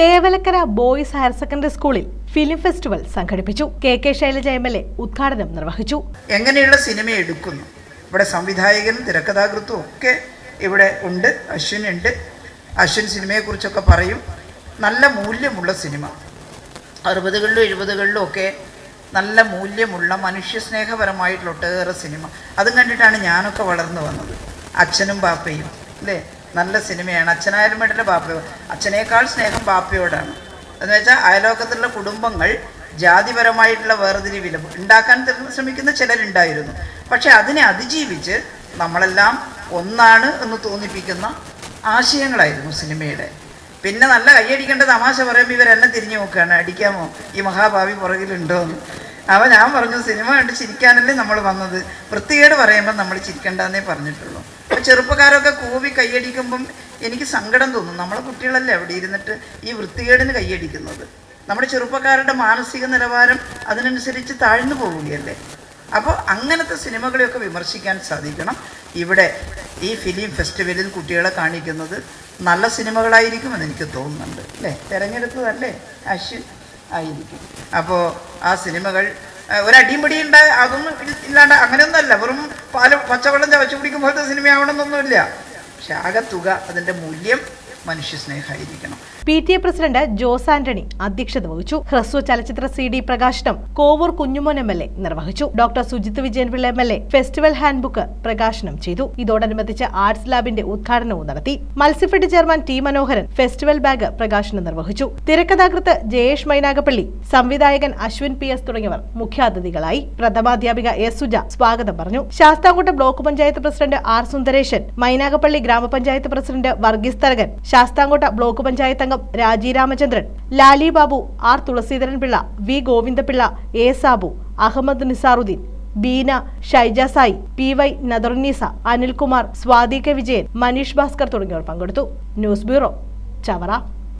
Thevalakkara boys higher secondary സ്കൂളിൽ film festival സംഘടിപ്പിച്ചു. K K Shailaja M L A ഉദ്ഘാടനം നിർവഹിച്ചു. എങ്ങനെയുള്ള സിനിമ എടുക്കുന്നു? ഇവിടെ സംവിധായകനും തിരക്കഥാകൃത്തും ഒക്കെ ഇവിടെ ഉണ്ട്. അശ്വിൻ ഉണ്ട്. അശ്വിൻ സിനിമയെക്കുറിച്ചൊക്കെ പറയും. നല്ല മൂല്യമുള്ള സിനിമ. അറുപതുകളിലും എഴുപതുകളിലും ഒക്കെ നല്ല മൂല്യമുള്ള മനുഷ്യസ്നേഹപരമായിട്ടുള്ള ഒട്ടേറെ സിനിമ. അതും കണ്ടിട്ടാണ് ഞാനൊക്കെ വളർന്നു വന്നത്. അച്ഛനും പാപ്പയും അല്ലേ? നല്ല സിനിമയാണ്. അച്ഛനായാലും വേണ്ടില്ല ബാപ്പയോ? അച്ഛനേക്കാൾ സ്നേഹം ബാപ്പയോടാണ്. എന്ന് വെച്ചാൽ അയലോക്കത്തുള്ള കുടുംബങ്ങൾ ജാതിപരമായിട്ടുള്ള വേർതിരിവിൽ ഉണ്ടാക്കാൻ ശ്രമിക്കുന്ന ചിലരുണ്ടായിരുന്നു. പക്ഷെ അതിനെ അതിജീവിച്ച് നമ്മളെല്ലാം ഒന്നാണ് എന്ന് തോന്നിപ്പിക്കുന്ന ആശയങ്ങളായിരുന്നു സിനിമയുടെ. പിന്നെ നല്ല കൈയടിക്കേണ്ട തമാശ പറയുമ്പോൾ ഇവരെന്നെ തിരിഞ്ഞു നോക്കുകയാണ്. അടിക്കാമോ? ഈ മഹാഭാവി പുറകിലുണ്ടോ എന്ന്. അവ ഞാൻ പറഞ്ഞു സിനിമ കണ്ട് ചിരിക്കാനല്ലേ നമ്മൾ വന്നത്? വൃത്തികേട് പറയുമ്പോൾ നമ്മൾ ചിരിക്കേണ്ടെന്നേ പറഞ്ഞിട്ടുള്ളൂ. അപ്പോൾ ചെറുപ്പക്കാരൊക്കെ കൂവി കൈയടിക്കുമ്പം എനിക്ക് സങ്കടം തോന്നും. നമ്മളെ കുട്ടികളല്ലേ അവിടെ ഇരുന്നിട്ട് ഈ വൃത്തികേടിന് കൈയടിക്കുന്നത്? നമ്മുടെ ചെറുപ്പക്കാരുടെ മാനസിക നിലവാരം അതിനനുസരിച്ച് താഴ്ന്നു പോവുകയല്ലേ? അപ്പോൾ അങ്ങനത്തെ സിനിമകളെയൊക്കെ വിമർശിക്കാൻ സാധിക്കണം. ഇവിടെ ഈ ഫിലിം ഫെസ്റ്റിവലിൽ കുട്ടികളെ കാണിക്കുന്നത് നല്ല സിനിമകളായിരിക്കുമെന്ന് എനിക്ക് തോന്നുന്നുണ്ട്. അല്ലേ? തിരഞ്ഞെടുത്തതല്ലേ? അശ്വിൻ ആയിരിക്കും. അപ്പോൾ ആ സിനിമകൾ ഒരടിയും പിടിയും ഉണ്ടായ അതൊന്നും ഇല്ലാണ്ട് അങ്ങനെയൊന്നുമല്ല. വെറും പാൽ പച്ചവെള്ളം ചവച്ചു കുടിക്കുമ്പോഴത്തെ സിനിമയാവണമെന്നൊന്നുമില്ല. പക്ഷെ ആകെ തുക അതിന്റെ മൂല്യം മനുഷ്യ സ്നേഹമായിരിക്കണം P T A president Jose Antony അധ്യക്ഷത വഹിച്ചു. ഹ്രസ്വ ചലച്ചിത്ര സി ഡി പ്രകാശനം Kovoor Kunjumon M L A നിർവഹിച്ചു. Doctor Sujith Vijayan Pillai M L A festival handbook പ്രകാശനം ചെയ്തു. ഇതോടനുബന്ധിച്ച് ആർട്സ് ലാബിന്റെ ഉദ്ഘാടനവും നടത്തി. Matsyafed chairman T Manoharan festival bag പ്രകാശനം നിർവഹിച്ചു. തിരക്കഥാകൃത്ത് ജയേഷ് മൈനാഗപ്പള്ളി സംവിധായകൻ അശ്വിൻ പി എസ് തുടങ്ങിയവർ മുഖ്യാതിഥികളായി. പ്രഥമാധ്യാപിക എസ് സുജ സ്വാഗതം പറഞ്ഞു. Sasthamcotta block panchayat president R Sundaresan Mynagappally grama panchayat president Varghese Tharakan Sasthamcotta block panchayat അംഗം Raji Ramachandran Lali Babu R Thulasidharan Pillai V Govindapillai A Sabu Ahammed Nizaruddeen Beena Shyja Sai P Y Nadarneesa Anilkumar Swathi K Vijayan Manish Bhaskar തുടങ്ങിയവർ പങ്കെടുത്തു. News bureau Chavara.